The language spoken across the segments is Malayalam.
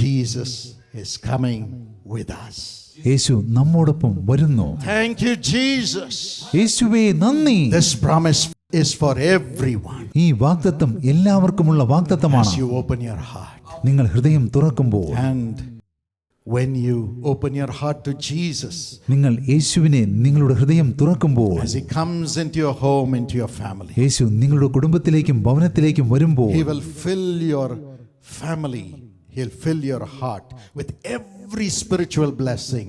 Jesus is coming with us. യേശു നമ്മോടൊപ്പം വരുന്നു Thank you, Jesus. യേശുവേ നന്ദി This promise is for everyone. ഈ വാഗ്ദത്തം എല്ലാവർക്കുമുള്ള വാഗ്ദത്തമാണ് you open your heart. നിങ്ങൾ ഹൃദയം തുറക്കുമ്പോൾ And when you open your heart to Jesus, നിങ്ങൾ യേശുവിനെ നിങ്ങളുടെ ഹൃദയം തുറക്കുമ്പോൾ as He comes into your home, into your family, യേശു നിങ്ങളുടെ കുടുംബത്തിലേക്കും ഭവനത്തിലേക്കും വരുമ്പോൾ He will fill your family, He'll fill your heart with every spiritual blessing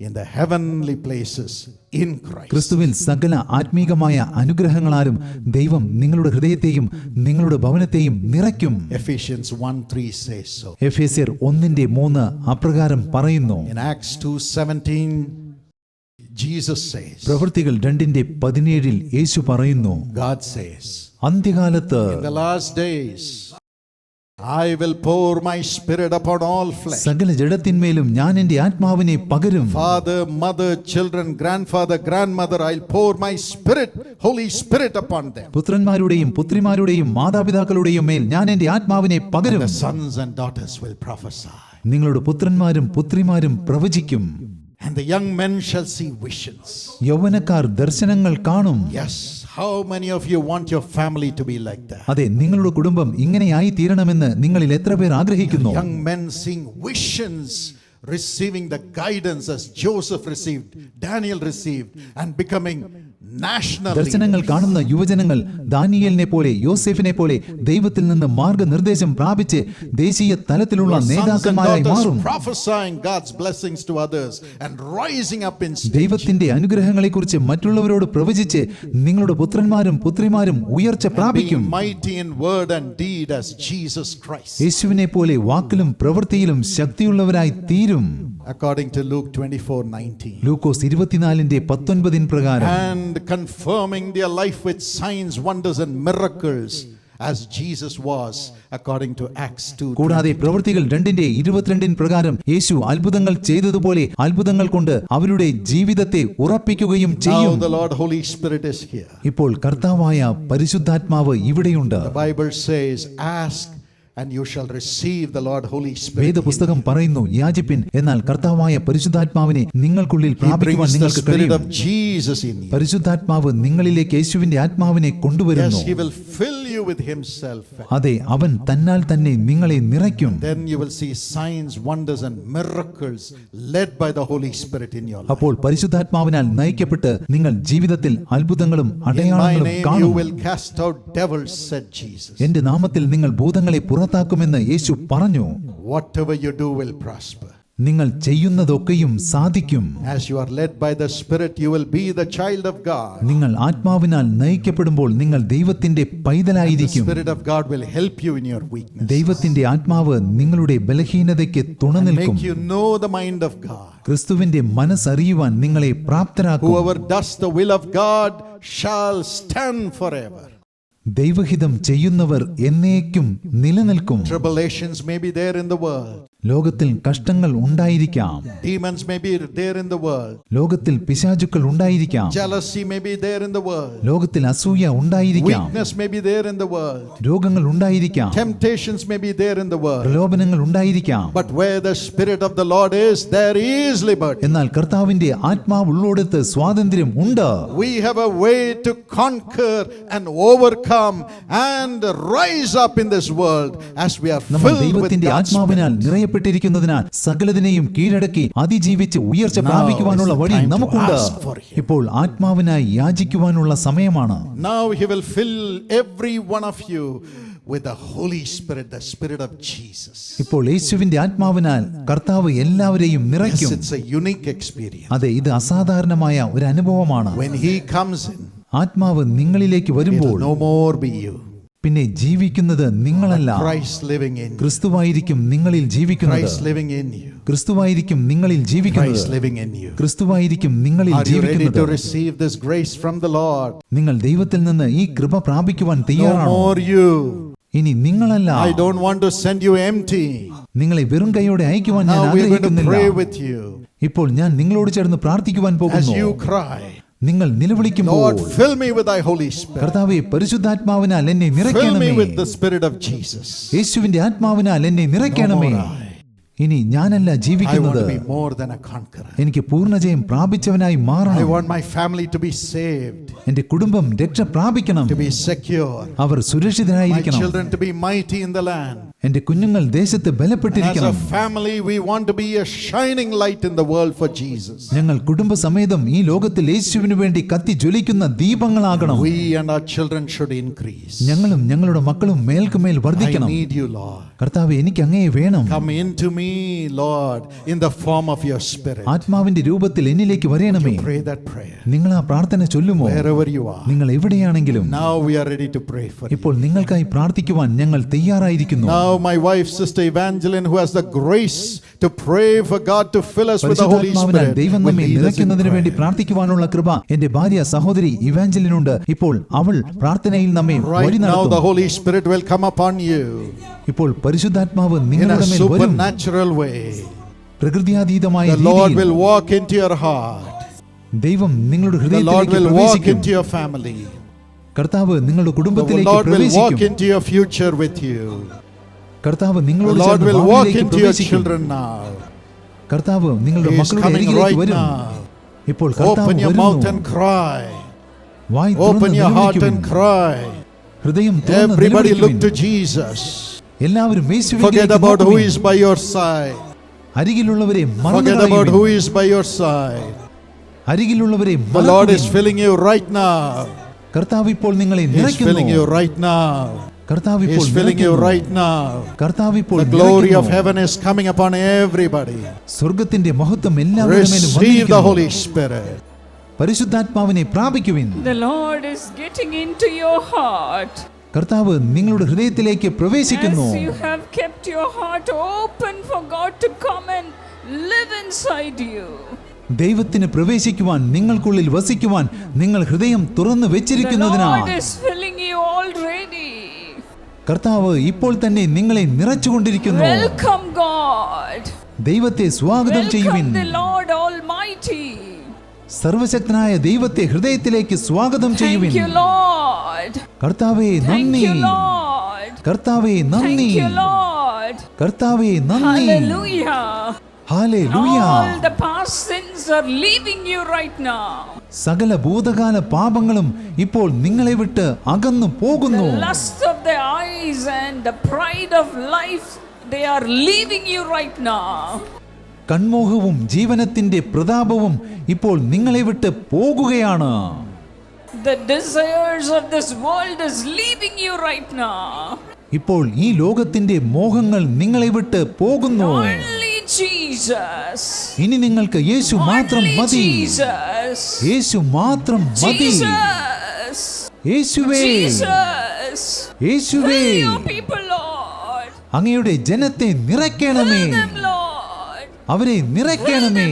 in the heavenly places in Christ. ക്രിസ്തുവിൽ സകല ആത്മീകമായ അനുഗ്രഹങ്ങളാലും ദൈവം നിങ്ങളുടെ ഹൃദയത്തെയും നിങ്ങളുടെ ഭവനത്തെയും നിറയ്ക്കും Ephesians 1:3 says so. എഫേസ്യർ ഒന്നിന്റെ മൂന്ന് അപ്രകാരം പറയുന്നു In Acts 2:17 Jesus says, പ്രവൃത്തികൾ രണ്ടിന്റെ പതിനേഴിൽ യേശു പറയുന്നു God says, അന്ത്യകാലത്ത് in the last days I will pour my spirit upon all flesh. സകല ജഡത്തിന്മേലും ഞാൻ എന്റെ ആത്മാവിനെ പകരും Father, mother, children, grandfather, grandmother, I'll pour my spirit, Holy Spirit upon them. പുത്രന്മാരുടെയും പുത്രിമാരുടെയും മാതാപിതാക്കളുടെയും മേൽ ഞാൻ എന്റെ ആത്മാവിനെ പകരും The sons and daughters will prophesy. നിങ്ങളുടെ പുത്രന്മാരും പുത്രിമാരും പ്രവചിക്കും And the young men shall see visions. യൗവനക്കാർ ദർശനങ്ങൾ കാണും Yes, how many of you want your family to be like that? അതെ നിങ്ങളുടെ കുടുംബം ഇങ്ങനെയായി തീരണമെന്ന് നിങ്ങളിൽ എത്ര പേർ ആഗ്രഹിക്കുന്നു Young men seeing visions, receiving the guidance as Joseph received, Daniel received, and becoming national. ദർശനങ്ങൾ കാണുന്ന യുവജനങ്ങൾ ദാനിയലിനെ പോലെ യോസെഫിനെ പോലെ ദൈവത്തിൽ നിന്ന് മാർഗനിർദ്ദേശം പ്രാപിച്ച് ദേശീയ തലത്തിലുള്ള നേതാക്കന്മാരായി മാറും. ദൈവത്തിന്റെ അനുഗ്രഹങ്ങളെ അനുഗ്രഹങ്ങളെക്കുറിച്ച് മറ്റുള്ളവരോട് പ്രവചിച്ച് നിങ്ങളുടെ പുത്രന്മാരും പുത്രിമാരും ഉയർച്ച പ്രാപിക്കും. യേശുവിനെ പോലെ വാക്കിലും പ്രവൃത്തിയിലും ശക്തിയുള്ളവരായി തീരും. According to Luke 24 19. ലൂക്കോസ് ഇരുപത്തിനാലിന്റെ പത്തൊൻപതിൻ പ്രകാരം. And confirming their life with signs, wonders, and miracles as Jesus was, according to Acts 2. കൂടാതെ പ്രവൃത്തികൾ രണ്ടിന്റെ ഇരുപത്തിരണ്ടിൻ പ്രകാരം യേശു അത്ഭുതങ്ങൾ ചെയ്തതുപോലെ അത്ഭുതങ്ങൾ കൊണ്ട് അവരുടെ ജീവിതത്തെ ഉറപ്പിക്കുകയും Now ചെയ്യും the Lord Holy Spirit is here. ഇപ്പോൾ കർത്താവായ പരിശുദ്ധാത്മാവ് ഇവിടെയുണ്ട് The Bible says, Ask and you shall receive the Lord Holy Spirit. വേദപുസ്തകം പറയുന്നു യാചിപ്പിൻ എന്നാൽ കർത്താവായ പരിശുദ്ധാത്മാവിനെ നിങ്ങൾക്കുള്ളിൽ പ്രാപിക്കുവാൻ നിങ്ങൾക്ക് കഴിയും. പരിശുദ്ധാത്മാവ് നിങ്ങളിലേക്ക് യേശുവിന്റെ ആത്മാവിനെ കൊണ്ടുവരുന്നു അതെ അവൻ തന്നാൽ തന്നെ നിങ്ങളെ നിറയ്ക്കും Then you will see signs, wonders, and miracles led by the Holy Spirit in your life. അപ്പോൾ പരിശുദ്ധാത്മാവിനാൽ നയിക്കപ്പെട്ട് നിങ്ങൾ ജീവിതത്തിൽ അത്ഭുതങ്ങളും അടയാളങ്ങളും you കാണും will cast out devils, said Jesus. എന്റെ നാമത്തിൽ നിങ്ങൾ ഭൂതങ്ങളെ പുറത്താക്കുമെന്ന് യേശു പറഞ്ഞു നിങ്ങൾ ചെയ്യുന്നതൊക്കെയും സാധിക്കും As you are led by the Spirit, you will be the child of God. നിങ്ങൾ ആത്മാവിനാൽ നയിക്കപ്പെടുമ്പോൾ നിങ്ങൾ ദൈവത്തിന്റെ പൈതലായിരിക്കും Spirit of God will help you in your weakness. ദൈവത്തിന്റെ ആത്മാവ് നിങ്ങളുടെ ബലഹീനതയ്ക്ക് തുണനിൽക്കും Make you know the mind of God. ക്രിസ്തുവിന്റെ മനസ്സറിയുവാൻ നിങ്ങളെ പ്രാപ്തരാക്കും Whoever does the will of God shall stand forever. ദൈവഹിതം ചെയ്യുന്നവർ എന്നേക്കും നിലനിൽക്കും Tribulations may be there in the world. ലോകത്തിൽ കഷ്ടങ്ങൾ ഉണ്ടായിരിക്കാം Demons may be there in the world. ലോകത്തിൽ പിശാചുക്കൾ ഉണ്ടായിരിക്കാം Jealousy may be there in the world. ലോകത്തിൽ അസൂയ ഉണ്ടായിരിക്കാം Weakness may be there in the world. രോഗങ്ങൾ ഉണ്ടായിരിക്കാം Temptations may be there in the world. പ്രലോഭനങ്ങൾ ഉണ്ടായിരിക്കാം But where the Spirit of the Lord is, there is liberty. എന്നാൽ കർത്താവിന്റെ ആത്മാവ് ഉള്ളോടത്ത് സ്വാതന്ത്ര്യം ഉണ്ട് We have a way to conquer and overcome and rise up in this world as we are filled with ദൈവത്തിന്റെ ആത്മാവിനാൽ Spirit. നിറയപ്പെട്ടിരിക്കുന്നതിനാൽ സകലതിനെയും കീഴടക്കി അതിജീവിച്ച് ഉയർച്ച പ്രാപിക്കുവാനുള്ള വഴി നമുക്കുണ്ട്. ഇപ്പോൾ ആത്മാവിനായി യാചിക്കുവാനുള്ള സമയമാണ് Now He will fill every one of you with the Holy Spirit, the Spirit of Jesus. ഇപ്പോൾ യേശുവിന്റെ ആത്മാവിനാൽ കർത്താവ് എല്ലാവരെയും Yes, നിറയ്ക്കും it's a unique experience. അതെ ഇത് അസാധാരണമായ ഒരു അനുഭവമാണ് When He comes in, ആത്മാവ് നിങ്ങളിലേക്ക് വരുമ്പോൾ no no more be you. പിന്നെ ജീവിക്കുന്നത് നിങ്ങളല്ല. ക്രിസ്തുവായിരിക്കും നിങ്ങളിൽ ജീവിക്കുന്നത്. ക്രിസ്തുവായിരിക്കും നിങ്ങളിൽ ജീവിക്കുന്നത്. ക്രിസ്തുവായിരിക്കും നിങ്ങളിൽ ജീവിക്കുന്നത്? നിങ്ങൾ ദൈവത്തിൽ നിന്ന് ഈ കൃപ പ്രാപിക്കുവാൻ തയ്യാറാണോ ഇനി നിങ്ങളല്ല I don't want to send you empty നിങ്ങളെ വെറും കൈയോടെ അയക്കുവാൻ ഞാൻ ആഗ്രഹിക്കുന്നില്ല ഇപ്പോൾ ഞാൻ നിങ്ങളോട് ചേർന്ന് പ്രാർത്ഥിക്കുവാൻ പോകുന്നു. നിങ്ങൾ നിലവിളിക്കുമ്പോൾ. കർത്താവെ പരിശുദ്ധാത്മാവിനാൽ എന്നെ നിറയ്ക്കണമേ. യേശുവിന്റെ ആത്മാവിനാൽ എന്നെ നിറയ്ക്കണമേ. ഇനി ഞാനല്ല ജീവിക്കുന്നത്. എനിക്ക് പൂർണജയം പ്രാപിച്ചവനായി മാറണം. എന്റെ കുടുംബം രക്ഷ പ്രാപിക്കണം. അവർ സുരക്ഷിതനായിരിക്കണം സുരക്ഷിതരായിരിക്കണം എന്റെ കുഞ്ഞുങ്ങൾ ദേശത്ത് ബലപ്പെട്ടിരിക്കണം. ഞങ്ങൾ കുടുംബ സമേതം ഈ ലോകത്തിൽ യേശുവിന് വേണ്ടി കത്തി ജ്വലിക്കുന്ന ദീപങ്ങളാകണം. ഞങ്ങളും ഞങ്ങളുടെ മക്കളും മേൽക്കുമേൽ വർദ്ധിക്കണം. കർത്താവ് എനിക്ക് അങ്ങേ വേണം. ആത്മാവിന്റെ രൂപത്തിൽ എന്നിലേക്ക് വരയണമേ നിങ്ങൾ ആ പ്രാർത്ഥന ചൊല്ലുമോ? നിങ്ങൾ എവിടെയാണെങ്കിലും. ഇപ്പോൾ നിങ്ങൾക്കായി പ്രാർത്ഥിക്കുവാൻ ഞങ്ങൾ തയ്യാറായിരിക്കുന്നു. My wife, Sister Evangeline, who has the grace to pray for God to fill us with the Holy പരിശുദ്ധാത്മാവിനാൽ Spirit, ദൈവം will നമ്മെ lead us in നിറയ്ക്കുന്നതിന് വേണ്ടി prayer. പ്രാർത്ഥിക്കുവാനുള്ള കൃപ എന്റെ ഭാര്യ സഹോദരി ഇവാഞ്ചലിനുണ്ട് ഇപ്പോൾ അവൾ പ്രാർത്ഥനയിൽ നമ്മെ Right വഴി now, the നടത്തും Holy Spirit will come upon you ഇപ്പോൾ പരിശുദ്ധാത്മാവ് in a നിങ്ങളുടെ മേൽ വരും supernatural way. പ്രകൃതിയാതീതമായ The Lord രീതിയിൽ will walk into your heart. ദൈവം നിങ്ങളുടെ The Lord ഹൃദയത്തിലേക്ക് will walk പ്രവേശിക്കും into your family. കർത്താവ് നിങ്ങളുടെ The കുടുംബത്തിലേക്ക് Lord will walk പ്രവേശിക്കും കർത്താവ് The നിങ്ങളോട് Lord ചേർന്ന് will walk ഭാവിയിലേക്ക് into your പ്രവേശിക്കും children now. കർത്താവ് നിങ്ങളുടെ He is മക്കളുടെ coming അരികിലേക്ക് right വരും now. ഇപ്പോൾ കർത്താവ് Open your mouth വരുന്നു and cry. വായ് Open തുറന്ന് your heart നിലവിളിക്കുവിൻ. and cry. ഹൃദയം തുറന്ന് Everybody look നിലവിളിക്കുവിൻ. to Jesus. എല്ലാവരും Forget യേശുവിലേക്ക് about who നോക്കുവിൻ. is by your side. അരികിലുള്ളവരെ Forget മറന്നു about who കളയുവിൻ. is by your side. അരികിലുള്ളവരെ The Lord is മറക്കുവിൻ. filling you right now. കർത്താവ് ഇപ്പോൾ നിങ്ങളെ He is filling you നിറയ്ക്കുന്നു right now. കർത്താവ് ഇപ്പോൾ filling you നിറയ്ക്കുന്നു. right now. കർത്താവ് ഇപ്പോൾ The glory of നിറയ്ക്കുന്നു. heaven is coming upon everybody. സ്വർഗത്തിന്റെ മഹത്വം എല്ലാവരുടെ മേലും Receive the വന്നിരിക്കുന്നു. Holy Spirit. പരിശുദ്ധാത്മാവിനെ പ്രാപിക്കുവിൻ The Lord is getting into your heart. കർത്താവ് നിങ്ങളുടെ ഹൃദയത്തിലേക്ക് പ്രവേശിക്കുന്നു As you have kept your heart open for God to come and live inside you. ദൈവത്തിന് പ്രവേശിക്കുവാൻ നിങ്ങൾക്കുള്ളിൽ വസിക്കുവാൻ നിങ്ങൾ ഹൃദയം തുറന്നു The വെച്ചിരിക്കുന്നതിനാൽ Lord is filling you already. കർത്താവ് ഇപ്പോൾ തന്നെ നിങ്ങളെ നിറച്ചുകൊണ്ടിരിക്കുന്നു. വെൽക്കം ഗോഡ് ദൈവത്തെ സ്വാഗതം ചെയ്യുവിൻ. സർവശക്തനായ ദൈവത്തെ ഹൃദയത്തിലേക്ക് സ്വാഗതം ചെയ്യുവിൻ. കർത്താവേ നന്ദി. കർത്താവേ നന്ദി. കർത്താവേ നന്ദി. Hallelujah. Hallelujah All the past sins are leaving you right now. സകല ഭൂതകാല പാപങ്ങളും ഇപ്പോൾ നിങ്ങളെ വിട്ട് അകന്നു പോകുന്നു. Eyes and the pride of life, they are leaving you right now. കൺമോഹവും ജീവനത്തിന്റെ പ്രതാപവും ഇപ്പോൾ നിങ്ങളെ വിട്ട് പോകുകയാണ് The desires of this world is leaving you right now. ഇപ്പോൾ ഈ ലോകത്തിന്റെ മോഹങ്ങൾ നിങ്ങളെ വിട്ട് പോകുന്നു Only Jesus. ഇനി നിങ്ങൾക്ക് യേശു മാത്രം മതി. യേശു മാത്രം മതി യേശുവേ Jesus. യേശുവേ. അങ്ങയുടെ ജനത്തെ നിറയ്ക്കണമേ. അവരെ നിറയ്ക്കണമേ.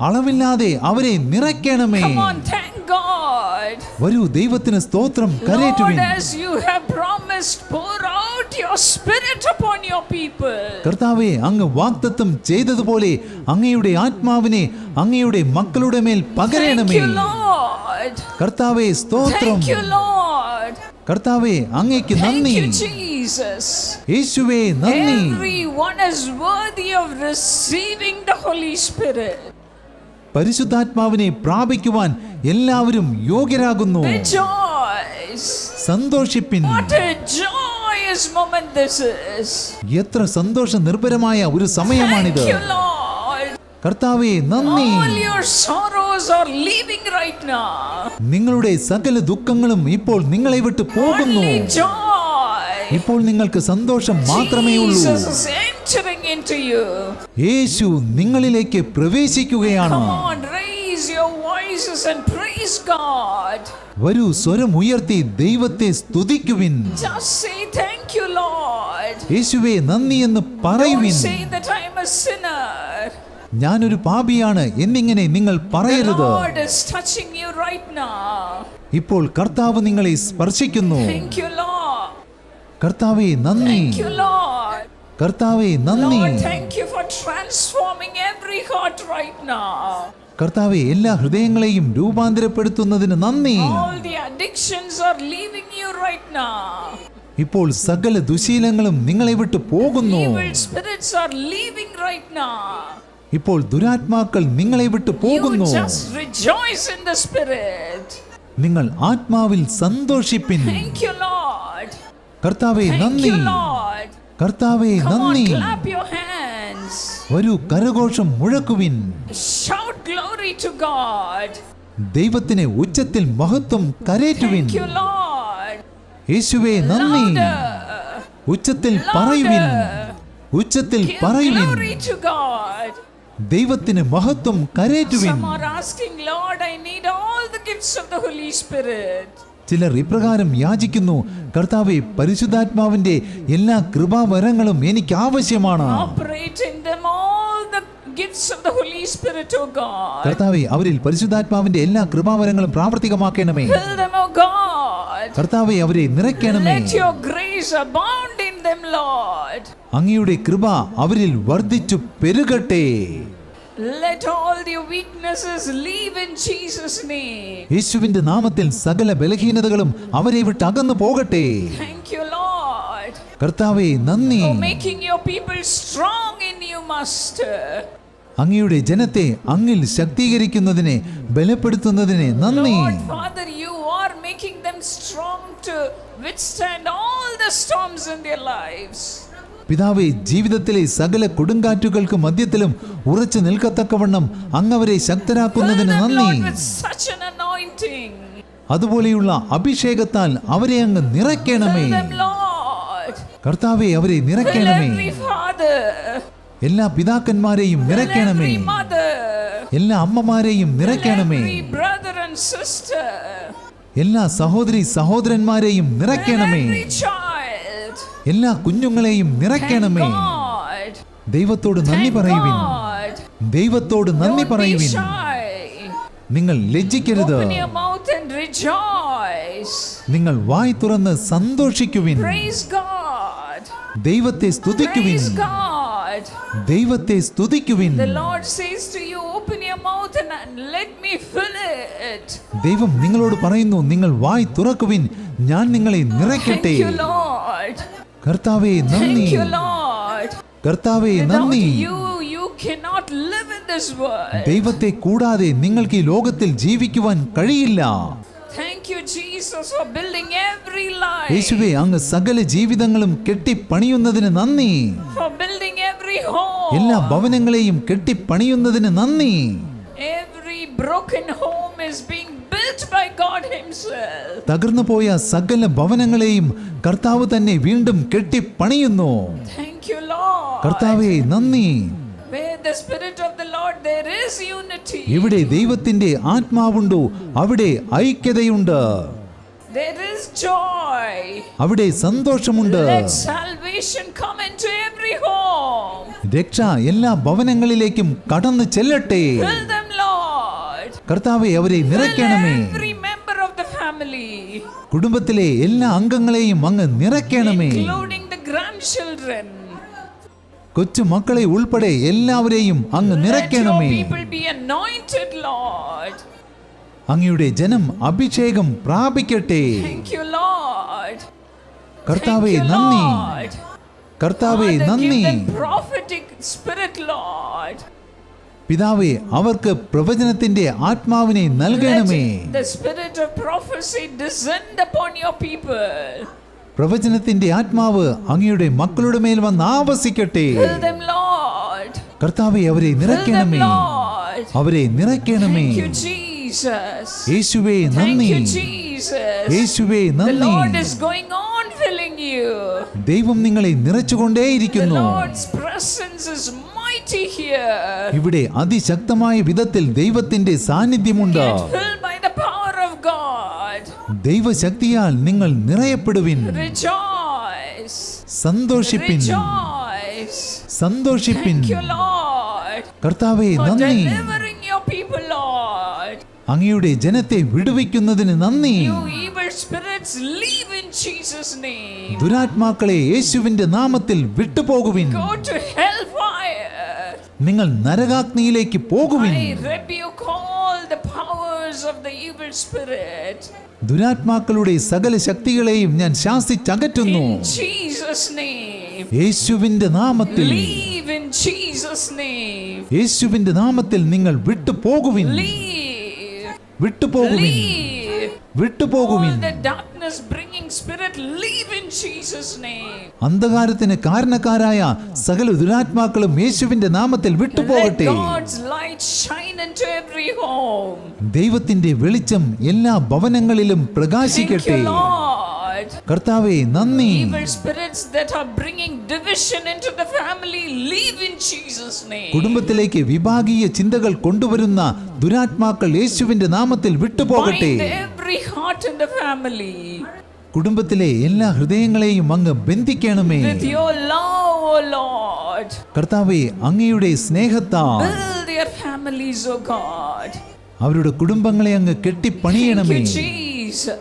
അളവില്ലാതെ അവരെ നിറയ്ക്കണമേ. വരൂ ദൈവത്തിന് സ്തോത്രം കരേറ്റുവിൻ. കർത്താവെ അങ്ങ് വാഗ്ദത്തം ചെയ്തതുപോലെ അങ്ങയുടെ ആത്മാവിനെ അങ്ങയുടെ മക്കളുടെ മേൽ പകരണമേ. കർത്താവെ സ്തോത്രം. കർത്താവേ അങ്ങേക്ക് നന്ദി. യേശുവേ നന്ദി. Everyone is worthy of receiving the Holy Spirit പരിശുദ്ധാത്മാവിനെ പ്രാപിക്കുവാൻ എല്ലാവരും യോഗ്യരാകുന്നു. സന്തോഷിപ്പിൻ. എത്ര സന്തോഷ നിർഭരമായ ഒരു സമയമാണിത്. കർത്താവേ നന്ദി. ഓൾ യുവർ your നിങ്ങളുടെ സകല ദുഃഖങ്ങളും ഇപ്പോൾ നിങ്ങളെ വിട്ട് പോകുന്നു. ഇപ്പോൾ നിങ്ങൾക്ക് സന്തോഷം മാത്രമേ ഉള്ളൂ. യേശു നിങ്ങളിലേക്ക് പ്രവേശിക്കുകയാണ്. വരൂ സ്വരം ഉയർത്തി ദൈവത്തെ സ്തുതിക്കുവിൻ. യേശുവേ നന്ദി എന്ന് പറയുവിൻ. ഞാനൊരു പാപിയാണ് എന്നിങ്ങനെ നിങ്ങൾ പറയരുത്. ഇപ്പോൾ കർത്താവ് നിങ്ങളെ സ്പർശിക്കുന്നു. കർത്താവേ നന്ദി. കർത്താവേ നന്ദി. കർത്താവെ എല്ലാ ഹൃദയങ്ങളെയും രൂപാന്തരപ്പെടുത്തുന്നതിന് നന്ദി. ഇപ്പോൾ സകല ദുശീലങ്ങളും നിങ്ങളെ വിട്ടു പോകുന്നു. സ്പിരിറ്റ്സ് ആർ ലീവിംഗ് റൈറ്റ് നാ ഇപ്പോൾ ദുരാത്മാക്കൾ നിങ്ങളെ വിട്ട് പോകുന്നു. നിങ്ങൾ ആത്മാവിൽ സന്തോഷിപ്പിൻ. കർത്താവേ നന്ദി. കർത്താവേ നന്ദി. ഒരു കരഘോഷം മുഴക്കുവിൻ. ദൈവത്തിന് ഉച്ചത്തിൽ മഹത്വം കരയറ്റുവിൻ യേശുവേ നന്ദി. ഉച്ചത്തിൽ പറയുവിൻ. ഉച്ചത്തിൽ പറയുവിൻ. ദൈവത്തിന് മഹത്വം കരേറ്റുവിൻ. ചിലർ ഇപ്രകാരം യാചിക്കുന്നു കർത്താവെ പരിശുദ്ധാത്മാവിന്റെ എല്ലാ കൃപാവരങ്ങളും എനിക്ക് ആവശ്യമാണ്. കർത്താവെ അവരിൽ പരിശുദ്ധാത്മാവിന്റെ എല്ലാ കൃപാവരങ്ങളും പ്രാവർത്തികമാക്കണമേ. കർത്താവെ അവരെ നിറയ്ക്കണമേ Them, Lord. അങ്ങയുടെ കൃപ അവരിൽ വർദ്ധിച്ചു പെരുകട്ടെ Let all your weaknesses leave in Jesus' name. യേശുവിന്റെ നാമത്തിൽ സകല ബലഹീനതകളും അവരെ വിട്ട് അകന്നു പോകട്ടെ Thank you, Lord, കർത്താവേ നന്ദി for making your people strong in you, Master. അങ്ങയുടെ ജനത്തെ അങ്ങിൽ ശക്തീകരിക്കുന്നതിനെ ബലപ്പെടുത്തുന്നതിനെ നന്ദി Lord, Father, you making them strong to withstand all the storms in their lives. പിതാവെ ജീവിതത്തിലെ സകല കൊടുങ്കാറ്റുകൾക്ക് മധ്യത്തിലും ഉറച്ചു നിൽക്കത്തക്കവണ്ണം അങ്ങവരെ ശക്തരാക്കുന്നതിന് നന്ദി. അതുപോലെയുള്ള അഭിഷേകത്താൽ അവരെ അങ്ങ് നിറയ്ക്കണമേ. കർത്താവെ അവരെ നിറയ്ക്കണമേ. എല്ലാ പിതാക്കന്മാരെയും നിറയ്ക്കണമേ. എല്ലാ അമ്മമാരെയും നിറയ്ക്കണമേ. ബ്രദർ ആൻഡ് സിസ്റ്റർ എല്ലാ സഹോദരി സഹോദരന്മാരെയും നിറയ്ക്കണമേ. എല്ലാ കുഞ്ഞുങ്ങളെയും നിറയ്ക്കണമേ. ദൈവത്തോട് നന്ദി പറയുവിൻ. ദൈവത്തോട് നന്ദി പറയുവിൻ. നിങ്ങൾ ലജ്ജിക്കരുത്. നിങ്ങൾ വായി തുറന്ന് സന്തോഷിക്കുവിൻ. ദൈവത്തെ സ്തുതിക്കുവിൻ. ദൈവത്തെ സ്തുതിക്കുവിൻ. ദ ലോർഡ് സേസ് സ്തുതിക്കുവിൻ ദൈവം നിങ്ങളോട് പറയുന്നു നിങ്ങൾ വായ് തുറക്കുവിൻ ഞാൻ നിങ്ങളെ നിറയ്ക്കട്ടെ. കർത്താവേ നന്ദി. കർത്താവേ നന്ദി. ദൈവത്തെ കൂടാതെ നിങ്ങൾക്ക് ഈ ലോകത്തിൽ ജീവിക്കുവാൻ കഴിയില്ല. യേശുവേ അങ്ങ് സകല ജീവിതങ്ങളും കെട്ടിപ്പണിയുന്നതിന് നന്ദി. എല്ലാ ഭവനങ്ങളെയും കെട്ടിപ്പണിയുന്നതിന് നന്ദി. Broken home is being built by God Himself. തകർന്നു പോയ സകല ഭവനങ്ങളെയും കർത്താവ് തന്നെ വീണ്ടും കെട്ടിപ്പണിയുന്നു Thank you, Lord. കർത്താവേ നന്ദി Where the Spirit of the Lord, there is unity. ഇവിടെ ദൈവത്തിന്റെ ആത്മാവുണ്ടോ അവിടെ ഐക്യതയുണ്ട് There is joy. അവിടെ സന്തോഷമുണ്ട് Let salvation come into every home. രക്ഷ എല്ലാ ഭവനങ്ങളിലേക്കും കടന്നു ചെല്ലട്ടെ Fill Lord. കർത്താവെ അവരെ നിറയ്ക്കണമേ കുടുംബത്തിലെ എല്ലാ അംഗങ്ങളെയും അങ്ങ് നിറയ്ക്കണമേ. കൊച്ചു മക്കളെ ഉൾപ്പെടെ എല്ലാവരെയും അങ്ങ് നിറയ്ക്കണമേ. അങ്ങയുടെ ജനം അഭിഷേകം പ്രാപിക്കട്ടെ. കർത്താവെ നന്ദി. കർത്താവെ നന്ദി പിതാവേ അവർക്ക് പ്രവചനത്തിന്റെ ആത്മാവിനെ നൽകണമേ. പ്രവചനത്തിന്റെ ആത്മാവ് അങ്ങയുടെ മക്കളുടെ മേൽ വന്ന് ആവസിക്കട്ടെ. കർത്താവെ അവരെ നിറയ്ക്കണമേ. അവരെ നിറയ്ക്കണമേ. യേശുവേ നന്ദി. യേശുവേ നന്ദി. ദൈവം നിങ്ങളെ നിറച്ചുകൊണ്ടേയിരിക്കുന്നു. ഇവിടെ അതിശക്തമായ വിധത്തിൽ ദൈവത്തിന്റെ സാന്നിധ്യമുണ്ട്. ദൈവശക്തിയാൽ നിങ്ങൾ നിറയപ്പെടുവിൻ. സന്തോഷിപ്പിൻ. സന്തോഷിപ്പിൻ. കർത്താവെ നന്ദി. അങ്ങയുടെ ജനത്തെ വിടുവിക്കുന്നതിന് നന്ദി. ദുരാത്മാക്കളെ യേശുവിന്റെ നാമത്തിൽ വിട്ടുപോകുവിൻ. നിങ്ങൾ നരകാഗ്നിയിലേക്ക് പോകുവിൻ. ദുരാത്മാക്കളുടെ സകല ശക്തികളെയും ഞാൻ ശാസിച്ചകറ്റുന്നു. യേശുവിന്റെ നാമത്തിൽ. യേശുവിന്റെ നാമത്തിൽ നിങ്ങൾ വിട്ടുപോകുവിൻ. വിട്ടുപോകുവിൻ. വിട്ടുപോകുവിൻ. അന്ധകാരത്തിന് കാരണക്കാരായ സകല ദുരാത്മാക്കളും യേശുവിന്റെ നാമത്തിൽ വിട്ടുപോകട്ടെ. ദൈവത്തിന്റെ വെളിച്ചം എല്ലാ ഭവനങ്ങളിലും പ്രകാശിക്കട്ടെ. കർത്താവെ നന്ദി. കുടുംബത്തിലേക്ക് വിഭാഗീയ ചിന്തകൾ കൊണ്ടുവരുന്ന ദുരാത്മാക്കൾ യേശുവിന്റെ നാമത്തിൽ വിട്ടുപോകട്ടെ. കുടുംബത്തിലെ എല്ലാ ഹൃദയങ്ങളെയും അങ്ങ് ബന്ധിക്കണമേ your love, O കർത്താവെ അങ്ങയുടെ സ്നേഹത്താൽ. അവരുടെ കുടുംബങ്ങളെ അങ്ങ് കെട്ടിപ്പണിയണമേ Jesus.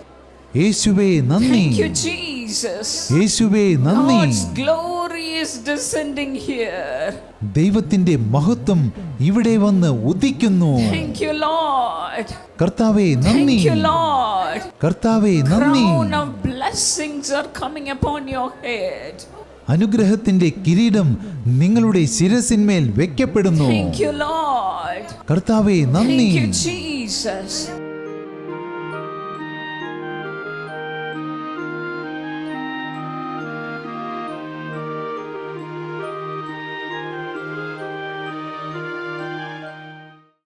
യേശുവേ നന്ദി Thank you, Jesus. യേശുവേ നന്ദി. ദൈവത്തിന്റെ മഹത്വം ഇവിടെ വന്ന് ഉദിക്കുന്നു കർത്താവേ you, Lord. കർത്താവെ നന്ദി കർത്താവേ you, Lord. കർത്താവെ നന്ദി blessings are coming upon your head. അനുഗ്രഹത്തിന്റെ കിരീടം നിങ്ങളുടെ ശിരസിന്മേൽ വെക്കപ്പെടുന്നു Thank you, Lord. കർത്താവെ നന്ദി Thank you, Jesus.